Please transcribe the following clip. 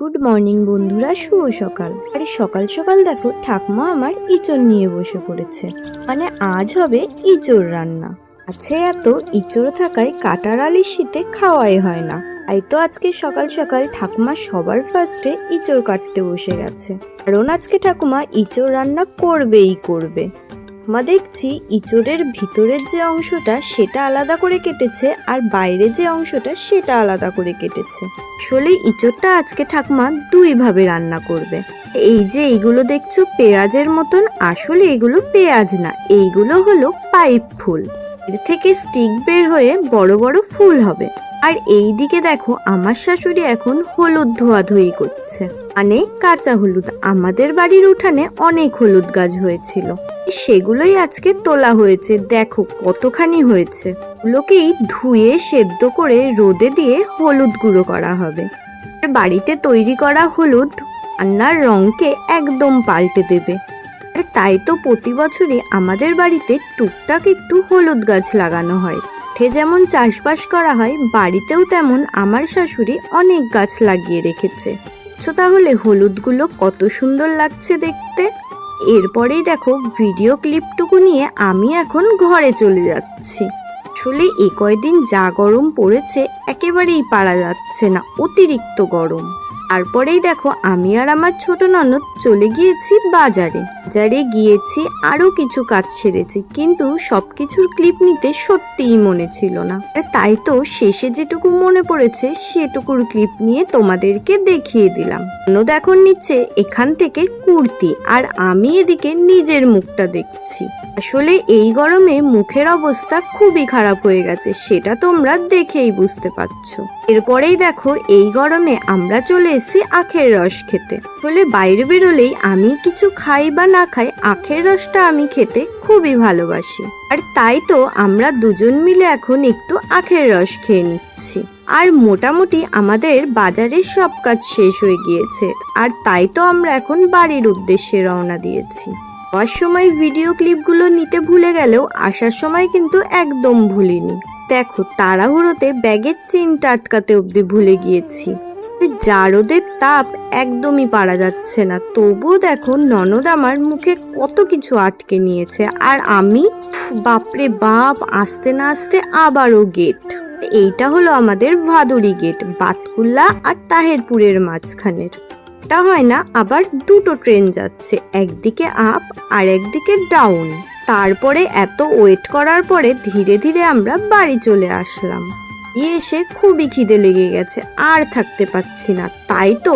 Good morning বন্ধুরা, শুভ সকাল। আরে সকাল সকাল দেখো, ঠাকুমা আমার ইঁচড় নিয়ে বসে পড়েছে। মানে আজ হবে ইঁচড় রান্না। আছে এত ইঁচড় থাকায় কাটার আলির শীতে খাওয়াই হয় না। তাই তো আজকে সকাল সকাল ঠাকুমা সবার ফার্স্টে ইঁচড় কাটতে বসে গেছে। কারণ আজকে ঠাকুমা ইঁচড় রান্না করবেই করবে। মা দেখছি, ইঁচড়ের ভিতরের যে অংশটা সেটা আলাদা করে কেটেছে আর বাইরে যে অংশটা সেটা আলাদা করে কেটেছে। আসলে ইঁচড়টা আজকে ঠাকমা দুই ভাবে রান্না করবে। এই যে এইগুলো দেখছ, পেঁয়াজের মতন, আসলে এগুলো পেঁয়াজ না, এইগুলো হলো পাইপ ফুল। এর থেকে স্টিক বের হয়ে বড় বড় ফুল হবে। আর এই দিকে দেখো, আমার শাশুড়ি এখন হলুদ ধোয়াধুয়ি করছে। মানে কাঁচা হলুদ। আমাদের বাড়ির উঠানে অনেক হলুদ গাছ হয়েছিল। সেগুলোই আজকে তোলা হয়েছে। দেখো কতখানি হয়েছে। ওগুলোকেই ধুয়ে সেদ্ধ করে রোদে দিয়ে হলুদ গুঁড়ো করা হবে। বাড়িতে তৈরি করা হলুদ রান্নার রঙকে একদম পাল্টে দেবে। তাই তো প্রতি বছরই আমাদের বাড়িতে টুকটাক একটু হলুদ গাছ লাগানো হয়। মাঠে যেমন চাষবাস করা হয়, বাড়িতেও তেমন আমার শাশুড়ি অনেক গাছ লাগিয়ে রেখেছে। তো তাহলে হলুদগুলো কত সুন্দর লাগছে দেখতে। এরপরেই দেখো ভিডিও ক্লিপটুকু নিয়ে আমি এখন ঘরে চলে যাচ্ছি। আসলে এ কয়দিন যা গরম পড়েছে একেবারেই পারা যাচ্ছে না, অতিরিক্ত গরম। তারপরেই দেখো আমি আর আমার ছোট ননদ চলে গিয়েছি বাজারে। বাজারে গিয়েছি আরও কিছু কাজ সেরেছি, কিন্তু সব কিছুর ক্লিপ নিতে সত্যিই মনে ছিল না। তাই তো শেষে যেটুকু মনে পড়েছে, সেটুকুর ক্লিপ নিয়ে তোমাদেরকে দেখিয়ে দিলাম। ননদ এখন নিচ্ছে, এখান থেকে কুর্তি, আর আমি এদিকে নিজের মুখটা দেখছি। আসলে এই গরমে মুখের অবস্থা খুবই খারাপ হয়ে গেছে, সেটা তোমরা দেখেই বুঝতে পারছ। এরপরেই দেখো, এই গরমে আমরা চলে এসেছি আখের রস খেতে। আসলে বাইরে বেরোলেই আমি কিছু খাই বা না খাই, আখের রসটা আমি খেতে খুবই ভালোবাসি। আর তাই তো আমরা দুজন মিলে এখন একটু আখের রস খেয়ে নিচ্ছি। আর মোটামুটি আমাদের বাজারের সব কাজ শেষ হয়ে গিয়েছে। আর তাই তো আমরা এখন বাড়ির উদ্দেশ্যে রওনা দিয়েছি। যাওয়ার সময় ভিডিও ক্লিপগুলো নিতে ভুলে গেলেও আসার সময় কিন্তু একদম ভুলিনি। দেখো, তাড়াহুড়োতে ব্যাগের চেনটা আটকাতে অবধি ভুলে গিয়েছি। যা রোদের তাপ একদমই পারা যাচ্ছে না। তবুও দেখো ননদ আমার মুখে কত কিছু আটকে নিয়েছে। আর আমি, বাপরে বাপ, আসতে না আসতে আবারও গেট এইটা হলো আমাদের ভাদুরি গেট বাতকুল্লা আর তাহেরপুরের মাঝখানের। এটা হয় না, আবার দুটো ট্রেন যাচ্ছে, একদিকে আপ আর একদিকে ডাউন তারপরে এত ওয়েট করার পরে ধীরে ধীরে আমরা বাড়ি চলে আসলাম। এসে খুবই খিদে লেগে গেছে আর থাকতে পারছি না। তাই তো